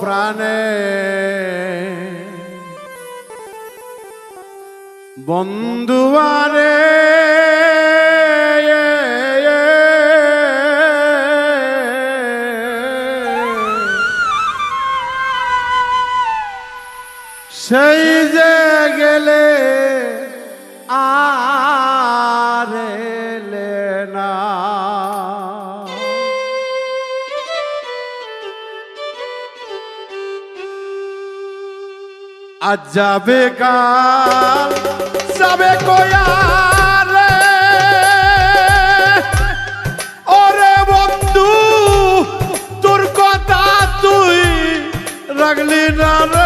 প্রাণে। বন্ধুয়ারে সেই যে গেলে আর আজ যাবে কাল যাবে কয়ারে ওরে বন্ধু তোর কথা তুই রাগলি না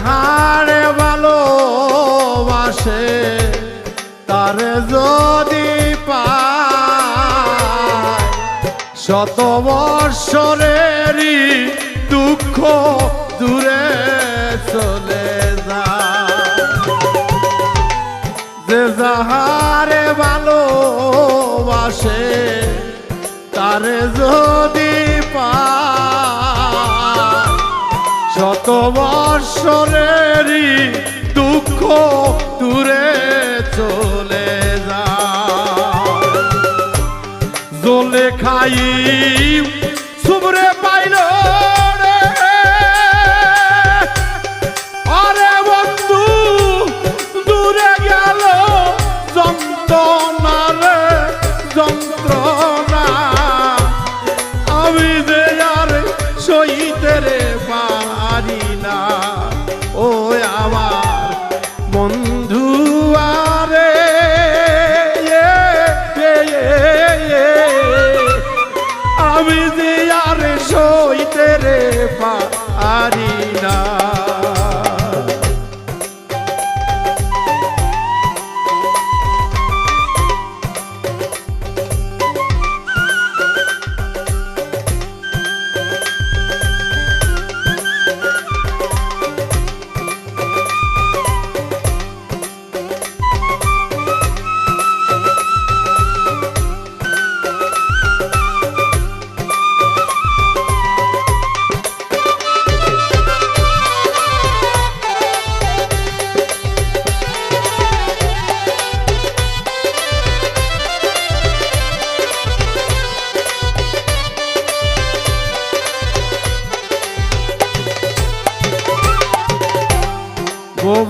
যাহারে ভালোবাসে, তারে যদি পায়, শত দুঃখ দূরে চলে যায়। যে যাহারে ভালোবাসে, তারে যদি পায় বৎসরেরই দুঃখ দূরে চলে যা জলে খাই সুবরে পাইল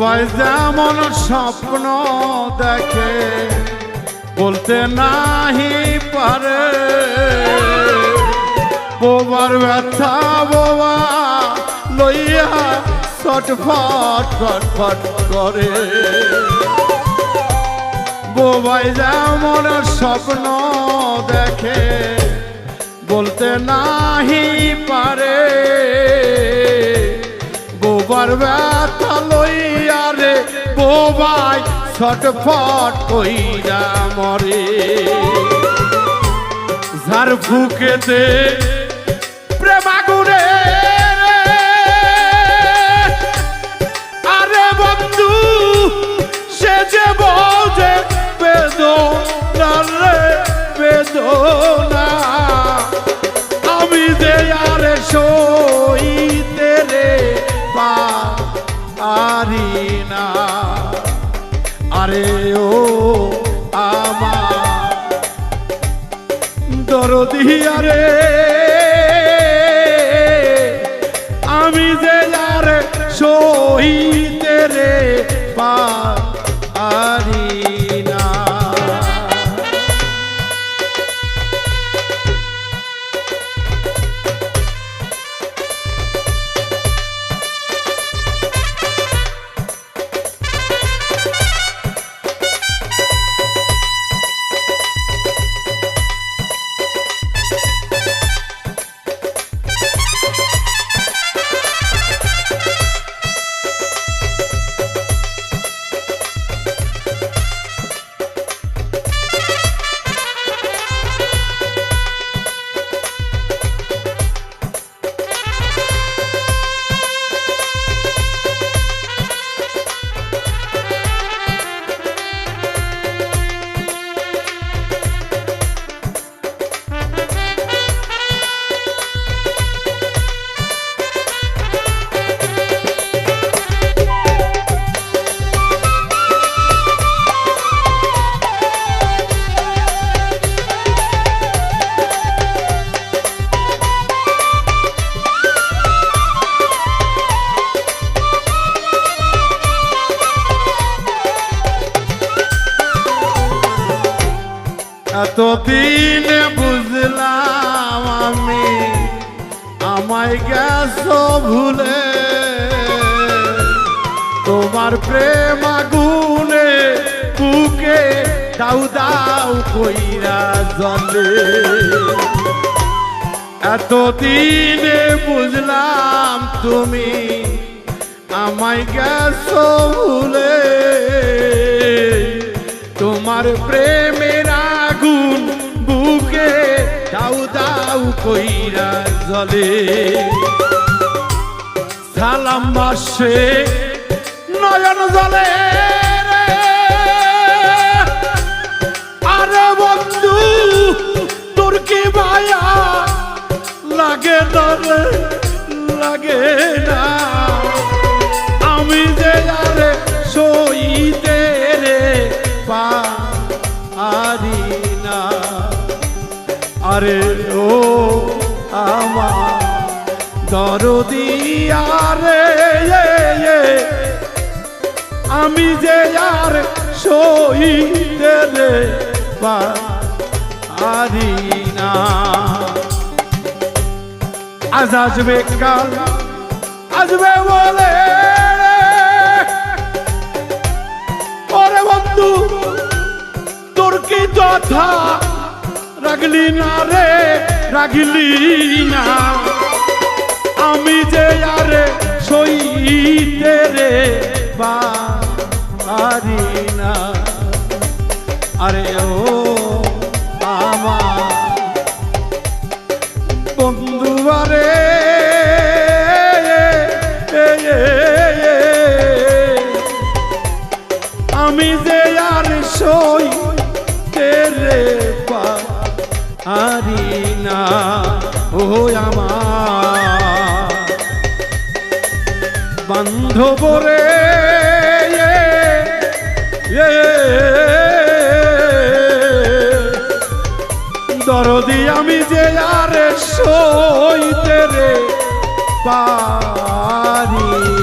বোবাই যেমন স্বপ্ন দেখে, বলতে নাহি পারে। বোবার ব্যথা বোবা লইয়া ছটফট ফটফট করে। বোবাই যেমন স্বপ্ন দেখে, বলতে নাহি পারে। বোবার ব্যথা বোবাই ছটফট কইরা মরে। ঝাড় ফুকেতে প্রেমাগুরে আরে বন্ধু সে যে এতদিন বুঝলাম আমি, আমায় গেছ ভুলে। তোমার প্রেম আগুনে বুকে দাউ দাউ কইরা জলে এতদিনে বুঝলাম তুমি, আমায় গেছ ভুলে। তোমার প্রেমের কইরা জলে। সালাম বাসে নয়ন জলে। আরে ও আমার দরদি, আরে আমি যে আর সইতে রে পারি না। আজ আসবে কাল, আসবে বলে ওরে বন্ধু, তোর কি যথা রাগলি না রে, রাগলি না। আমি যে আরে সইতে রে পারি না। আরে ও আমার বন্ধু আরে রে দরদি আমি যে আর সইতে রে পারি।